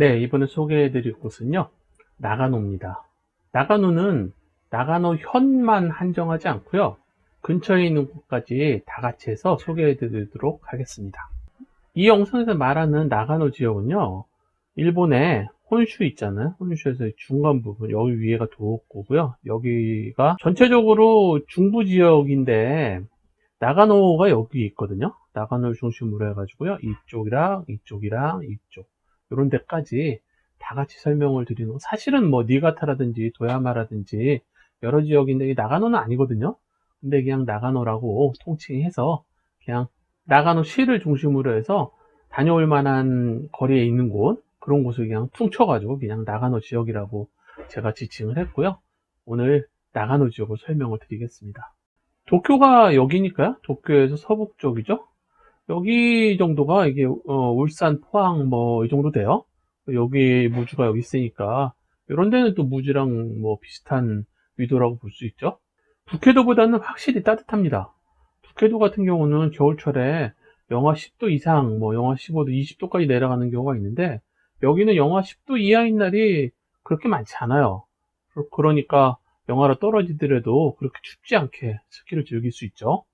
네, 이번에 소개해 드릴 곳은요, 나가노입니다. 나가노는 나가노 현만 한정하지 않고요, 근처에 있는 곳까지 다 같이 해서 소개해 드리도록 하겠습니다. 이 영상에서 말하는 나가노 지역은요, 일본의 혼슈 있잖아요. 혼슈에서 중간 부분, 여기 위에가 도호쿠고요. 여기가 전체적으로 중부 지역인데, 나가노가 여기 있거든요. 나가노를 중심으로 해가지고요. 이쪽이랑 이쪽이랑 이쪽 이런 데까지 다 같이 설명을 드리는 거. 사실은 뭐 니가타라든지 도야마라든지 여러 지역인데 이 나가노는 아니거든요. 근데 그냥 나가노라고 통칭해서 그냥 나가노 시를 중심으로 해서 다녀올 만한 거리에 있는 곳 그런 곳을 그냥 퉁쳐가지고 그냥 나가노 지역이라고 제가 지칭을 했고요. 오늘 나가노 지역을 설명을 드리겠습니다. 도쿄가 여기니까요. 도쿄에서 서북 쪽이죠. 여기 정도가 이게 어, 울산, 포항 뭐 이 정도 돼요. 여기 무주가 여기 있으니까 이런 데는 또 무주랑 뭐 비슷한 위도라고 볼 수 있죠. 북해도보다는 확실히 따뜻합니다. 북해도 같은 경우는 겨울철에 영하 10도 이상, 뭐 영하 15도, 20도까지 내려가는 경우가 있는데 여기는 영하 10도 이하인 날이 그렇게 많지 않아요. 그러니까 영하로 떨어지더라도 그렇게 춥지 않게 스키를 즐길 수 있죠.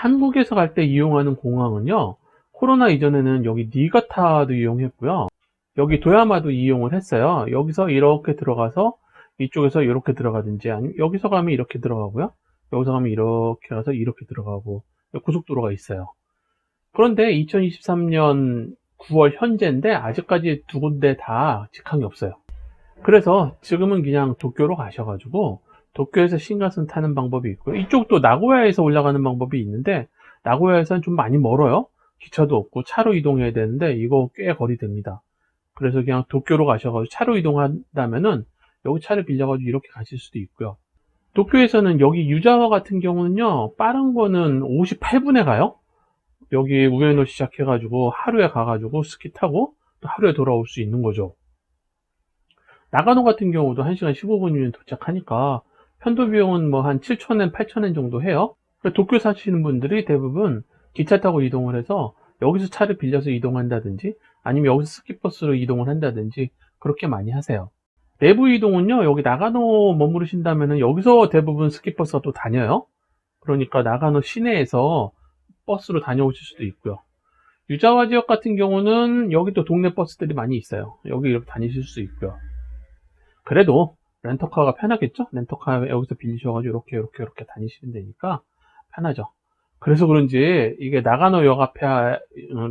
한국에서 갈 때 이용하는 공항은요, 코로나 이전에는 여기 니가타도 이용했고요. 여기 도야마도 이용을 했어요. 여기서 이렇게 들어가서 이쪽에서 이렇게 들어가든지 아니면 여기서 가면 이렇게 들어가고요. 여기서 가면 이렇게 가서 이렇게 들어가고 고속도로가 있어요. 그런데 2023년 9월 현재인데 아직까지 두 군데 다 직항이 없어요. 그래서 지금은 그냥 도쿄로 가셔가지고 도쿄에서 신간선 타는 방법이 있고요. 이쪽도 나고야에서 올라가는 방법이 있는데 나고야에서는 좀 많이 멀어요. 기차도 없고 차로 이동해야 되는데 이거 꽤 거리 됩니다. 그래서 그냥 도쿄로 가셔가지고 차로 이동한다면은 여기 차를 빌려가지고 이렇게 가실 수도 있고요. 도쿄에서는 여기 유자와 같은 경우는요 빠른 거는 58분에 가요. 여기 우에노 시작해가지고 하루에 가가지고 스키 타고 또 하루에 돌아올 수 있는 거죠. 나가노 같은 경우도 1시간 15분이면 도착하니까 편도 비용은 뭐 한 7,000엔, 8,000엔 정도 해요. 도쿄 사시는 분들이 대부분 기차 타고 이동을 해서 여기서 차를 빌려서 이동한다든지 아니면 여기서 스키버스로 이동을 한다든지 그렇게 많이 하세요. 내부 이동은요, 여기 나가노 머무르신다면 여기서 대부분 스키버스가 또 다녀요. 그러니까 나가노 시내에서 버스로 다녀오실 수도 있고요. 유자와 지역 같은 경우는 여기 또 동네 버스들이 많이 있어요. 여기 이렇게 다니실 수 있고요. 그래도 렌터카가 편하겠죠? 렌터카 여기서 빌리셔가지고 이렇게 이렇게 이렇게 다니시면 되니까 편하죠. 그래서 그런지 이게 나가노 역 앞에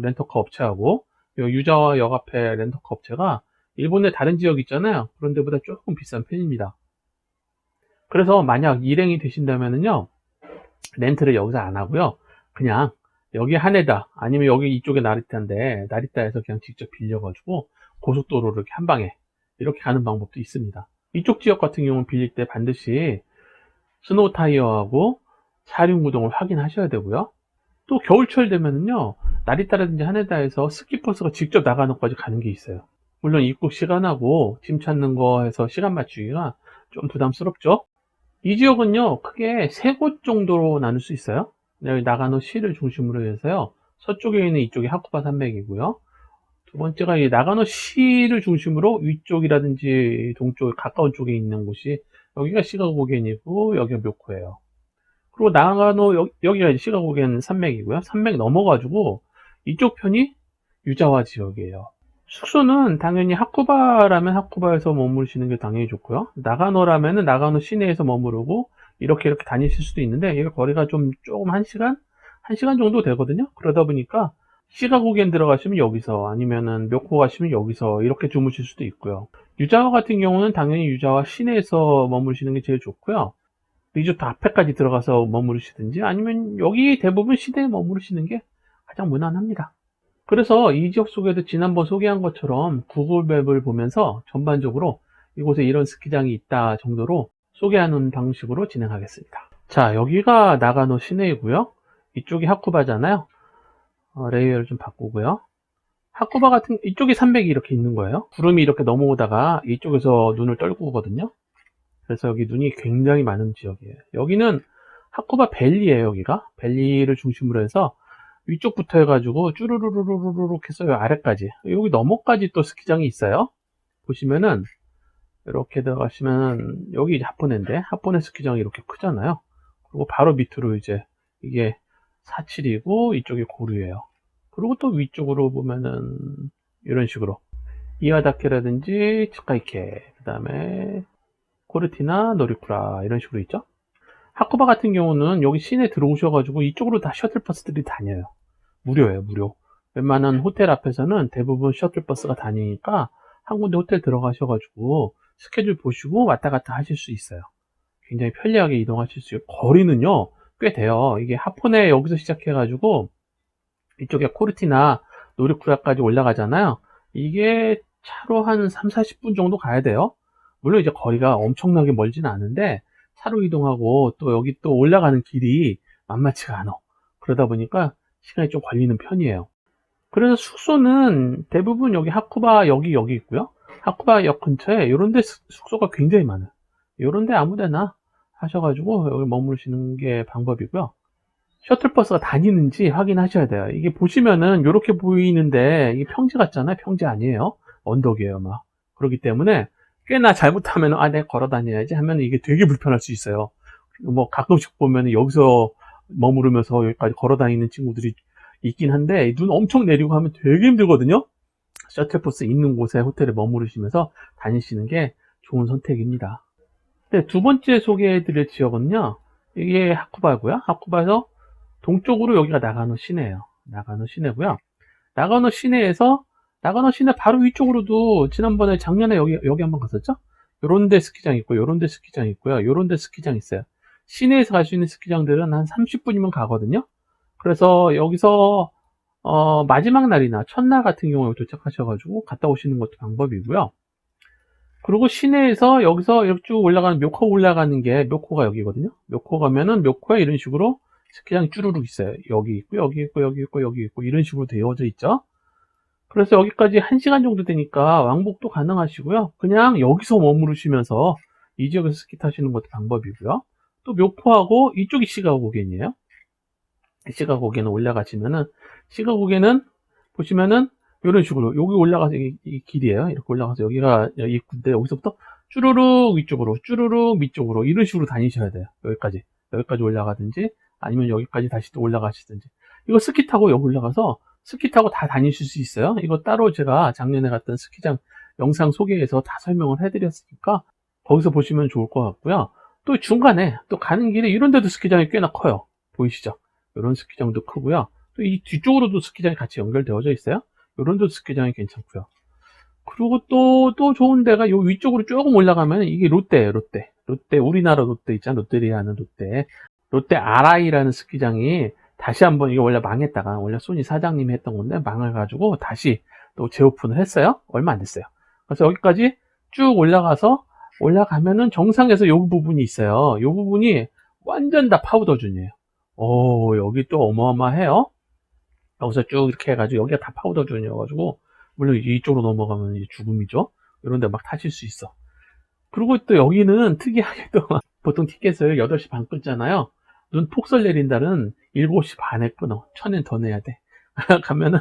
렌터카 업체하고 유자와 역 앞에 렌터카 업체가 일본의 다른 지역 있잖아요. 그런 데보다 조금 비싼 편입니다. 그래서 만약 일행이 되신다면요 렌트를 여기서 안 하고요. 그냥 여기 한해다 아니면 여기 이쪽에 나리타인데 나리타에서 그냥 직접 빌려가지고 고속도로를 한 방에 이렇게 가는 방법도 있습니다. 이쪽 지역 같은 경우는 빌릴 때 반드시 스노우 타이어하고 사륜 구동을 확인하셔야 되고요. 또 겨울철 되면은요, 나리따라든지 하네다에서 스키 버스가 직접 나가는까지 가는 게 있어요. 물론 입국 시간하고 짐 찾는 거 해서 시간 맞추기가 좀 부담스럽죠? 이 지역은요, 크게 세 곳 정도로 나눌 수 있어요. 나가노 시를 중심으로 해서요, 서쪽에 있는 이쪽이 하쿠바 산맥이고요. 두 번째가 이 나가노 시를 중심으로 위쪽이라든지 동쪽 가까운 쪽에 있는 곳이 여기가 시가고겐이고 여기가 묘코예요. 그리고 나가노 여기가 시가고겐 산맥이고요. 산맥 넘어가지고 이쪽 편이 유자와 지역이에요. 숙소는 당연히 하쿠바라면 하쿠바에서 머무르시는 게 당연히 좋고요. 나가노라면은 나가노 시내에서 머무르고 이렇게 이렇게 다니실 수도 있는데 이게 거리가 좀 조금 한 시간 한 시간 정도 되거든요. 그러다 보니까 시가고겐 들어가시면 여기서 아니면은 묘코 가시면 여기서 이렇게 주무실 수도 있고요. 유자와 같은 경우는 당연히 유자와 시내에서 머무르시는 게 제일 좋고요. 리조트 앞에까지 들어가서 머무르시든지 아니면 여기 대부분 시내에 머무르시는 게 가장 무난합니다. 그래서 이 지역 속에도 지난번 소개한 것처럼 구글맵을 보면서 전반적으로 이곳에 이런 스키장이 있다 정도로 소개하는 방식으로 진행하겠습니다. 자, 여기가 나가노 시내이고요. 이쪽이 하쿠바잖아요. 어, 레이어를 좀 바꾸고요. 하쿠바 같은 이쪽에 300이 이렇게 있는 거예요. 구름이 이렇게 넘어오다가 이쪽에서 눈을 떨고 오거든요. 그래서 여기 눈이 굉장히 많은 지역이에요. 여기는 하쿠바 밸리예요, 여기가. 밸리를 중심으로 해서 위쪽부터 해가지고 쭈루루루루루룩 해서 아래까지 여기 너머까지 또 스키장이 있어요. 보시면은 이렇게 들어가시면 여기 이제 하포네인데 하포네 스키장이 이렇게 크잖아요. 그리고 바로 밑으로 이제 이게 47이고 이쪽이 고류예요. 그리고 또 위쪽으로 보면은 이런 식으로 이와다케라든지 츠카이케 그 다음에 코르티나 노리쿠라 이런 식으로 있죠. 하쿠바 같은 경우는 여기 시내 들어오셔가지고 이쪽으로 다 셔틀버스들이 다녀요. 무료예요, 무료. 웬만한 호텔 앞에서는 대부분 셔틀버스가 다니니까 한 군데 호텔 들어가셔가지고 스케줄 보시고 왔다 갔다 하실 수 있어요. 굉장히 편리하게 이동하실 수 있고 거리는요 꽤 돼요. 이게 하포네 여기서 시작해가지고 이쪽에 코르티나 노리쿠라까지 올라가잖아요. 이게 차로 한 3, 40분 정도 가야 돼요. 물론 이제 거리가 엄청나게 멀지는 않은데 차로 이동하고 또 여기 또 올라가는 길이 만만치가 않아. 그러다 보니까 시간이 좀 걸리는 편이에요. 그래서 숙소는 대부분 여기 하쿠바 여기 여기 있고요. 하쿠바 역 근처에 이런 데 숙- 숙소가 굉장히 많아요. 이런 데 아무 데나 하셔가지고 여기 머무르시는 게 방법이고요. 셔틀버스가 다니는지 확인하셔야 돼요. 이게 보시면은 이렇게 보이는데 이게 평지 같잖아요. 평지 아니에요. 언덕이에요, 막. 그렇기 때문에 꽤나 잘못하면 아, 내가 걸어 다녀야지 하면 이게 되게 불편할 수 있어요. 뭐 가끔씩 보면 여기서 머무르면서 여기까지 걸어 다니는 친구들이 있긴 한데 눈 엄청 내리고 하면 되게 힘들거든요. 셔틀버스 있는 곳에 호텔에 머무르시면서 다니시는 게 좋은 선택입니다. 네, 두 번째 소개해드릴 지역은요. 이게 하쿠바고요. 하쿠바에서 동쪽으로 여기가 나가노 시내예요. 나가노 시내고요. 나가노 시내에서 나가노 시내 바로 위쪽으로도 지난번에 작년에 여기 여기 한번 갔었죠? 요런데 스키장 있고 요런데 스키장 있고요. 요런데 스키장 있어요. 시내에서 갈 수 있는 스키장들은 한 30분이면 가거든요. 그래서 여기서 어, 마지막 날이나 첫날 같은 경우에 도착하셔가지고 갔다 오시는 것도 방법이고요. 그리고 시내에서 여기서 이렇게 쭉 올라가는 묘코 올라가는 게 묘코가 여기거든요. 묘코 가면은 묘코에 이런 식으로 스키장이 쭈루룩 있어요. 여기 있고 여기 있고 여기 있고 여기 있고 이런 식으로 되어져 있죠. 그래서 여기까지 1시간 정도 되니까 왕복도 가능하시고요. 그냥 여기서 머무르시면서 이 지역에서 스키 타시는 것도 방법이고요. 또 묘코하고 이쪽이 시가고겐이에요. 시가고겐을 올라가시면은 시가고겐은 보시면은 이런 식으로 여기 올라가서 이, 이 길이에요. 이렇게 올라가서 여기가 입구인데 여기서부터 쭈루룩 위쪽으로 쭈루룩 위쪽으로 이런 식으로 다니셔야 돼요. 여기까지 여기까지 올라가든지 아니면 여기까지 다시 또 올라가시든지 이거 스키 타고 여기 올라가서 스키 타고 다 다니실 수 있어요. 이거 따로 제가 작년에 갔던 스키장 영상 소개해서 다 설명을 해드렸으니까 거기서 보시면 좋을 것 같고요. 또 중간에 또 가는 길에 이런 데도 스키장이 꽤나 커요. 보이시죠? 이런 스키장도 크고요. 또 이 뒤쪽으로도 스키장이 같이 연결되어져 있어요. 이런 데도 스키장이 괜찮고요. 그리고 또, 또 좋은 데가 요 위쪽으로 조금 올라가면 이게 롯데예요, 롯데. 롯데, 우리나라 롯데 있잖아, 롯데리아는 롯데. 롯데 아라이라는 스키장이 다시 한번 이게 원래 망했다가 원래 소니 사장님이 했던 건데 망해가지고 다시 또 재오픈을 했어요. 얼마 안 됐어요. 그래서 여기까지 쭉 올라가서 올라가면은 정상에서 요 부분이 있어요. 요 부분이 완전 다 파우더준이에요. 오, 여기 또 어마어마해요. 여기서 쭉 이렇게 해가지고 여기가 다 파우더준이어가지고 물론 이쪽으로 넘어가면 이제 죽음이죠. 이런 데 막 타실 수 있어. 그리고 또 여기는 특이하게도 보통 티켓을 8시 반 끊잖아요. 눈 폭설 내린다는 7시 반에 끊어. 천엔 더 내야 돼. 가면은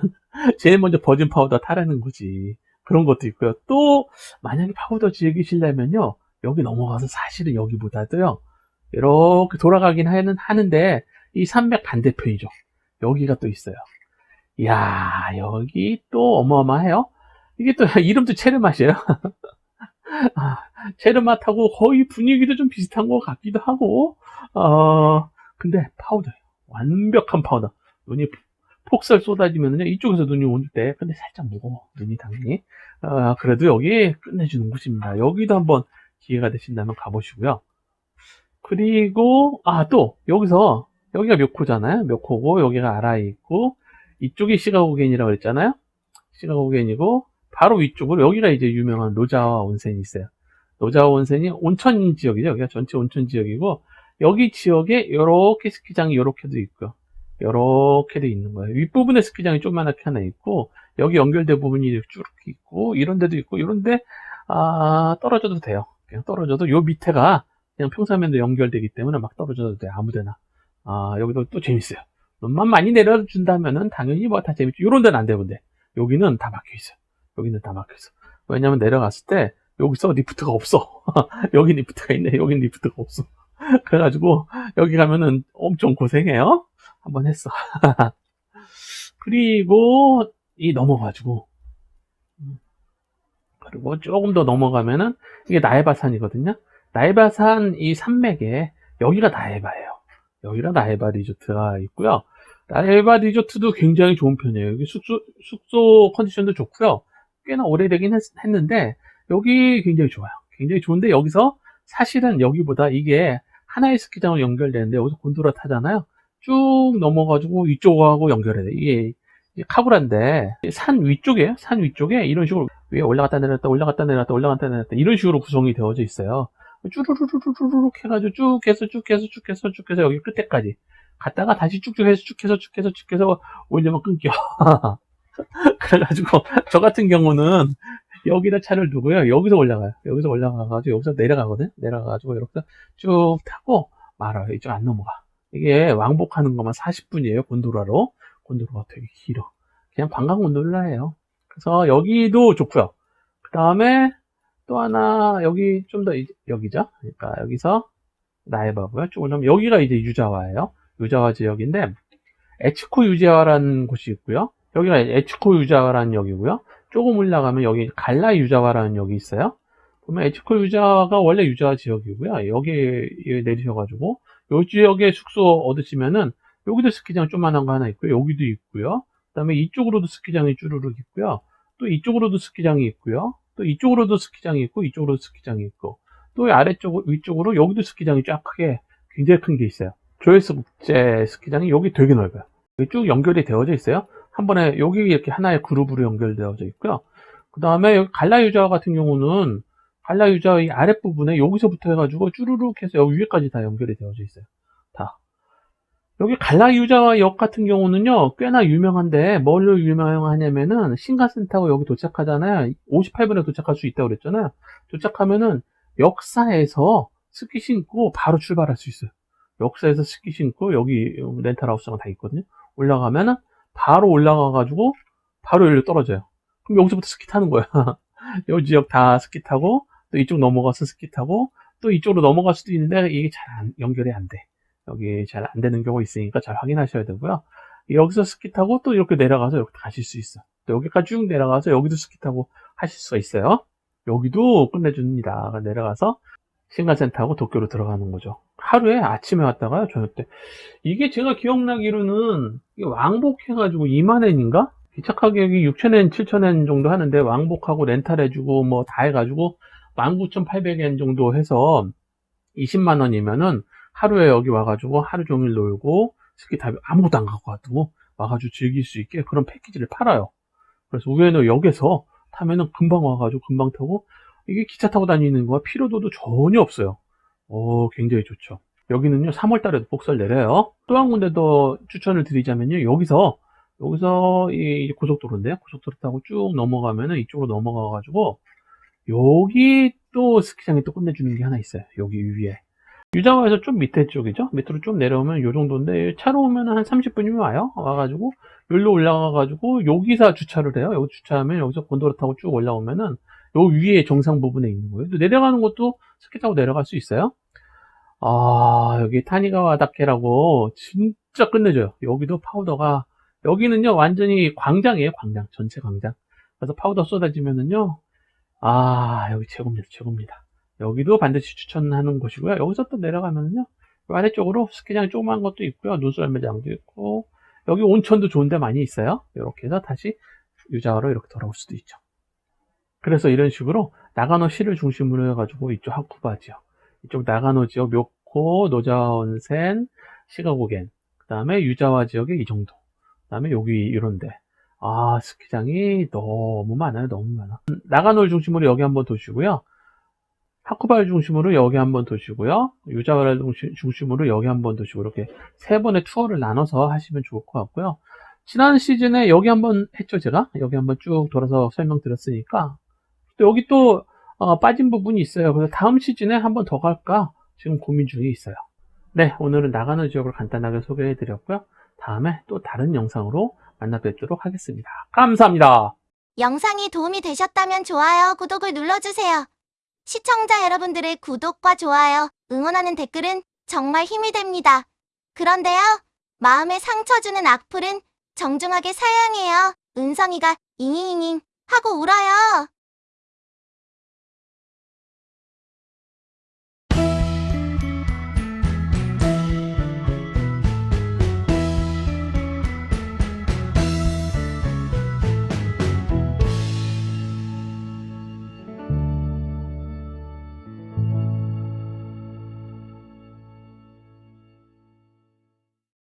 제일 먼저 버진 파우더 타라는 거지. 그런 것도 있고요. 또 만약에 파우더 즐기시려면요. 여기 넘어가서 사실은 여기보다도요. 이렇게 돌아가긴 하는, 하는데 이 산맥 반대편이죠. 여기가 또 있어요. 이야, 여기 또 어마어마해요. 이게 또 이름도 체르맛이에요. 아, 체르맛하고 거의 분위기도 좀 비슷한 것 같기도 하고, 어, 근데 파우더예요. 완벽한 파우더. 눈이 폭설 쏟아지면요 이쪽에서 눈이 올 때, 근데 살짝 무거워. 눈이 당연히. 어, 그래도 여기 끝내주는 곳입니다. 여기도 한번 기회가 되신다면 가보시고요. 그리고, 아, 또, 여기서, 여기가 묘코잖아요. 묘코고, 여기가 아라이 있고, 이쪽이 시가고겐이라고 그랬잖아요. 시가고겐이고, 바로 위쪽으로, 여기가 이제 유명한 노자와 온센이 있어요. 노자와 온센이 온천 지역이죠. 여기가 전체 온천 지역이고, 여기 지역에 요렇게 스키장이 요렇게도 있고요. 요렇게도 있는 거예요. 윗부분에 스키장이 조그맣게 하나 있고, 여기 연결된 부분이 이렇게 쭉 있고, 이런 데도 있고, 이런데, 아, 떨어져도 돼요. 그냥 떨어져도 요 밑에가 그냥 평사면도 연결되기 때문에 막 떨어져도 돼. 아무 데나. 아, 여기도 또 재밌어요. 눈만 많이 내려준다면은 당연히 뭐 다 재밌죠. 요런 데는 안 되는데. 여기는 다 막혀 있어요. 여기는 다 막혀 있어. 왜냐면 내려갔을 때 여기서 리프트가 없어. 여기 리프트가 있네. 여기 리프트가 없어. 그래가지고 여기 가면은 엄청 고생해요. 한번 했어. 그리고 이 넘어가지고 음. 그리고 조금 더 넘어가면은 이게 나에바산이거든요. 나에바산 이 산맥에 여기가 나에바예요. 여기가 나에바 리조트가 있고요. 나에바 리조트도 굉장히 좋은 편이에요. 여기 숙소 숙소 컨디션도 좋고요. 꽤나 오래되긴 했, 했는데 여기 굉장히 좋아요. 굉장히 좋은데 여기서 사실은 여기보다 이게 하나의 스키장으로 연결되는데 여기서 곤도라 타잖아요. 쭉 넘어가지고 이쪽하고 연결해야 돼. 이게 카구라인데 산 위쪽에 산 위쪽에 이런 식으로 위에 올라갔다 내렸다 올라갔다 내렸다 올라갔다 내렸다 이런 식으로 구성이 되어져 있어요. 쭈루루루루루룩 해가지고 쭉 해서 쭉 해서 쭉 해서 쭉 해서 여기 끝에까지 갔다가 다시 쭉쭉 해서 쭉 해서 쭉 해서 쭉 해서 올려면 끊겨. 그래가지고 저 같은 경우는 여기다 차를 두고요. 여기서 올라가요. 여기서 올라가가지고 여기서 내려가거든. 내려가가지고 이렇게 쭉 타고 말아요. 이쪽 안 넘어가. 이게 왕복하는 것만 40분이에요. 곤도라로. 곤도라가 되게 길어. 그냥 관광 곤돌라예요. 그래서 여기도 좋고요. 그 다음에 또 하나 여기 좀 더 여기죠. 그러니까 여기서 나에바고요. 쭉 올라오면 여기가 이제 유자와예요. 유자와 지역인데 에치코 유자와라는 곳이 있고요. 여기가 에치코 유자와라는 역이고요. 조금 올라가면 여기 갈라 유자와라는 역이 있어요. 보면 에치코 유자와가 원래 유자와 지역이고요. 여기에 내리셔가지고 요 지역에 숙소 얻으시면은 여기도 스키장 조그만한 거 하나 있고요. 여기도 있고요. 그 다음에 이쪽으로도 스키장이 쭈루룩 있고요. 또 이쪽으로도 스키장이 있고요. 또 이쪽으로도 스키장이 있고 이쪽으로도 스키장이 있고 또 아래쪽 위쪽으로 여기도 스키장이 쫙 크게 굉장히 큰 게 있어요. 조회스 국제 스키장이 여기 되게 넓어요. 여기 쭉 연결이 되어져 있어요. 한 번에 여기 이렇게 하나의 그룹으로 연결되어져 있고요. 그 다음에 여기 갈라유자 같은 경우는 갈라유자 이 아랫부분에 여기서부터 해가지고 쭈루룩 해서 여기 위에까지 다 연결이 되어져 있어요. 다. 여기 갈라유자 역 같은 경우는요, 꽤나 유명한데, 뭘로 유명하냐면은, 신가센 타고 여기 도착하잖아요. 58분에 도착할 수 있다고 그랬잖아요. 도착하면은, 역사에서 스키 신고 바로 출발할 수 있어요. 역사에서 스키 신고, 여기 렌탈하우스가 다 있거든요. 올라가면은, 바로 올라가가지고, 바로 여기로 떨어져요. 그럼 여기서부터 스키 타는 거야. 이 지역 다 스키 타고, 또 이쪽 넘어가서 스키 타고, 또 이쪽으로 넘어갈 수도 있는데, 이게 잘 안- 연결이 안 돼. 여기 잘 안 되는 경우가 있으니까 잘 확인하셔야 되고요. 여기서 스키 타고 또 이렇게 내려가서 이렇게 가실 수 있어. 또 여기까지 쭉 내려가서 여기도 스키 타고 하실 수가 있어요. 여기도 끝내줍니다. 내려가서 신간센 타고 도쿄로 들어가는 거죠. 하루에 아침에 왔다가요, 저녁 때. 이게 제가 기억나기로는 왕복해가지고 2만엔인가? 기차 가격이 6천엔, 7천엔 정도 하는데 왕복하고 렌탈해주고 뭐 다 해가지고 19,800엔 정도 해서 20만 원이면은 하루에 여기 와가지고 하루 종일 놀고 스키 타고 아무것도 안 갖고 와도 와가지고 즐길 수 있게 그런 패키지를 팔아요. 그래서 우에노 역에서 타면은 금방 와가지고 금방 타고 이게 기차 타고 다니는 거와 피로도도 전혀 없어요. 오, 굉장히 좋죠. 여기는요, 3월 달에도 복설 내려요. 또 한 군데 더 추천을 드리자면요, 여기서, 여기서 이 고속도로인데요. 고속도로 타고 쭉 넘어가면은 이쪽으로 넘어가가지고, 여기 또 스키장이 또 끝내주는 게 하나 있어요. 여기 위에. 유자와에서 좀 밑에 쪽이죠. 밑으로 좀 내려오면 요 정도인데 차로 오면 한 30분이면 와요. 와가지고 여기로 올라가가지고 여기서 주차를 해요. 여기 주차하면 여기서 곤도로 타고 쭉 올라오면은 요 위에 정상 부분에 있는 거예요. 또 내려가는 것도 스키 타고 내려갈 수 있어요. 아 여기 타니가와 다케라고 진짜 끝내줘요. 여기도 파우더가 여기는요 완전히 광장이에요. 광장 전체 광장. 그래서 파우더 쏟아지면은요 아 여기 최고입니다. 최고입니다. 여기도 반드시 추천하는 곳이고요. 여기서 또 내려가면요. 아래쪽으로 스키장이 조그만 것도 있고요. 눈썰매장도 있고 여기 온천도 좋은 데 많이 있어요. 이렇게 해서 다시 유자와로 이렇게 돌아올 수도 있죠. 그래서 이런 식으로 나가노 시를 중심으로 해가지고 이쪽 하쿠바 지역, 이쪽 나가노 지역 묘코, 노자온센, 시가고겐, 그 다음에 유자와 지역에 이 정도, 그 다음에 여기 이런데 아 스키장이 너무 많아요. 너무 많아. 나가노를 중심으로 여기 한번 도시고요. 하쿠바를 중심으로 여기 한번 도시고요. 유자와를 중심으로 여기 한번 도시고 이렇게 세 번의 투어를 나눠서 하시면 좋을 것 같고요. 지난 시즌에 여기 한번 했죠 제가 여기 한번 쭉 돌아서 설명드렸으니까 또 여기 또 어, 빠진 부분이 있어요. 그래서 다음 시즌에 한 번 더 갈까 지금 고민 중에 있어요. 네 오늘은 나가노 지역을 간단하게 소개해 드렸고요. 다음에 또 다른 영상으로 만나 뵙도록 하겠습니다. 감사합니다. 영상이 도움이 되셨다면 좋아요, 구독을 눌러주세요. 시청자 여러분들의 구독과 좋아요, 응원하는 댓글은 정말 힘이 됩니다. 그런데요, 마음에 상처 주는 악플은 정중하게 사양해요. 은성이가 잉잉잉 하고 울어요.